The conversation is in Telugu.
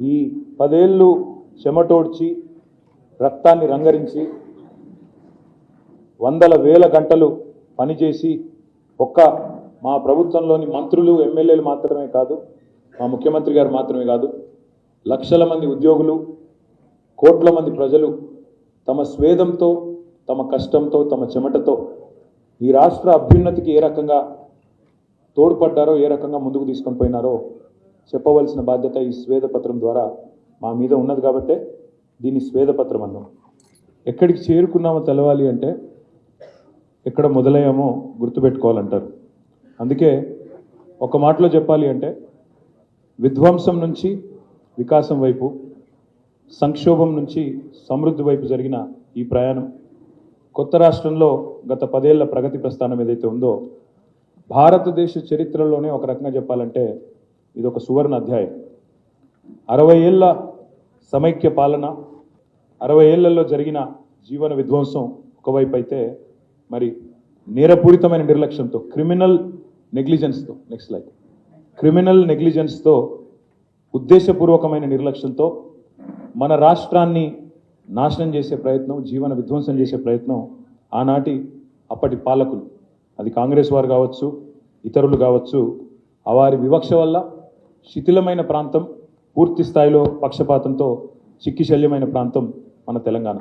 ఈ పదేళ్ళు చెమటోడ్చి రక్తాన్ని రంగరించి వందల వేల గంటలు పనిచేసి ఒక్క మా ప్రభుత్వంలోని మంత్రులు ఎమ్మెల్యేలు మాత్రమే కాదు మా ముఖ్యమంత్రి గారు మాత్రమే కాదు లక్షల మంది ఉద్యోగులు కోట్ల మంది ప్రజలు తమ స్వేదంతో తమ కష్టంతో తమ చెమటతో ఈ రాష్ట్ర అభ్యున్నతికి ఏ రకంగా తోడ్పడ్డారో ఏ రకంగా ముందుకు తీసుకొని పోయినారో చెప్పవలసిన బాధ్యత ఈ స్వేదపత్రం ద్వారా మా మీద ఉన్నది కాబట్టే దీన్ని స్వేదపత్రం అన్నాం ఎక్కడికి చేరుకున్నామో తెలవాలి అంటే ఎక్కడ మొదలయ్యామో గుర్తుపెట్టుకోవాలంటారు. అందుకే ఒక మాటలో చెప్పాలి అంటే విధ్వంసం నుంచి వికాసం వైపు సంక్షోభం నుంచి సమృద్ధి వైపు జరిగిన ఈ ప్రయాణం కొత్త రాష్ట్రంలో గత పదేళ్ళ ప్రగతి ప్రస్థానం ఏదైతే ఉందో భారతదేశ చరిత్రలోనే ఒక రకంగా చెప్పాలంటే ఇది ఒక సువర్ణ అధ్యాయం. అరవై ఏళ్ళ సమైక్య పాలన అరవై ఏళ్ళలో జరిగిన జీవన విధ్వంసం ఒకవైపు అయితే మరి నేరపూరితమైన నిర్లక్ష్యంతో క్రిమినల్ నెగ్లిజెన్స్తో నెక్స్ట్ లైక్ క్రిమినల్ నెగ్లిజెన్స్తో ఉద్దేశపూర్వకమైన నిర్లక్ష్యంతో మన రాష్ట్రాన్ని నాశనం చేసే ప్రయత్నం జీవన విధ్వంసం చేసే ప్రయత్నం ఆనాటి అప్పటి పాలకులు. అది కాంగ్రెస్ వారు కావచ్చు ఇతరులు కావచ్చు వారి వివక్ష వల్ల శిథిలమైన ప్రాంతం పూర్తి స్థాయిలో పక్షపాతంతో చిక్కిశల్యమైన ప్రాంతం మన తెలంగాణ.